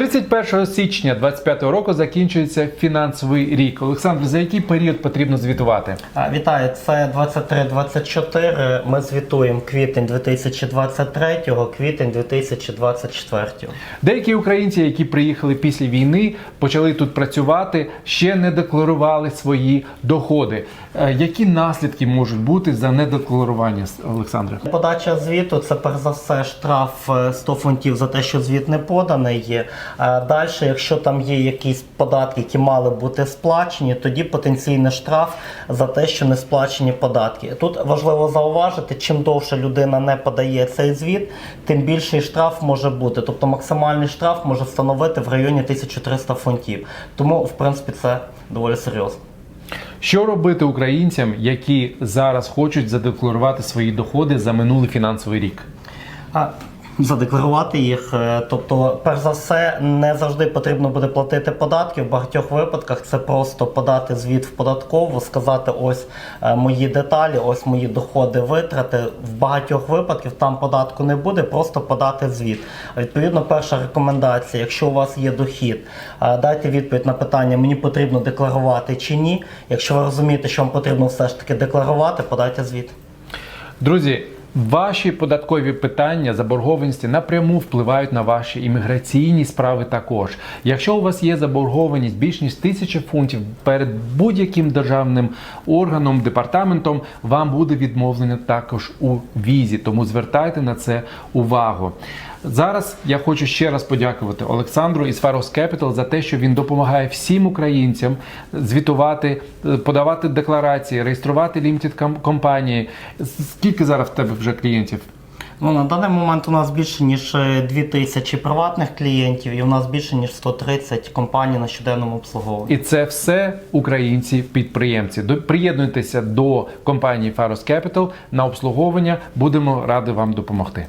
31 січня 2025 року закінчується фінансовий рік. Олександр, за який період потрібно звітувати? Вітаю, це 23-24. Ми звітуємо квітень 2023, квітень 2024. Деякі українці, які приїхали після війни, почали тут працювати, ще не декларували свої доходи. Е, Які наслідки можуть бути за недекларування, Олександре? Подача звіту це перш за все штраф е, 100 фунтів за те, що звіт не поданий. Далі, якщо там є якісь податки, які мали бути сплачені, тоді потенційний штраф за те, що не сплачені податки. Тут важливо зауважити, чим довше людина не подає цей звіт, тим більший штраф може бути. Тобто максимальний штраф може становити в районі 1300 фунтів. Тому, в принципі, це доволі серйозно. Що робити українцям, які зараз хочуть задекларувати свої доходи за минулий фінансовий рік? А, Задекларувати їх, е, тобто, перш за все, не завжди потрібно буде платити податки. В багатьох випадках це просто подати звіт в податкову, сказати ось е, мої деталі, ось мої доходи, витрати. В багатьох випадках там податку не буде, просто подати звіт. Відповідно, перша рекомендація, якщо у вас є дохід, е, дайте відповідь на питання, мені потрібно декларувати чи ні. Якщо ви розумієте, що вам потрібно все ж таки декларувати, подайте звіт. Друзі, ваші податкові питання заборгованості напряму впливають на ваші імміграційні справи також. Якщо у вас є заборгованість більш ніж тисячі фунтів перед будь-яким державним органом, департаментом, вам буде відмовлено також у візі. Тому звертайте на це увагу. Зараз я хочу ще раз подякувати Олександру із Faros Capital за те, що він допомагає всім українцям звітувати, е, подавати декларації, реєструвати лімітед компанії. Скільки зараз в тебе вже клієнтів? Ну, на даний момент у нас більше ніж 2000 приватних клієнтів, і у нас більше ніж 130 компаній на щоденному обслуговуванні. І це все українці-підприємці. Приєднуйтеся до компанії Faros Capital на обслуговування. Будемо раді вам допомогти.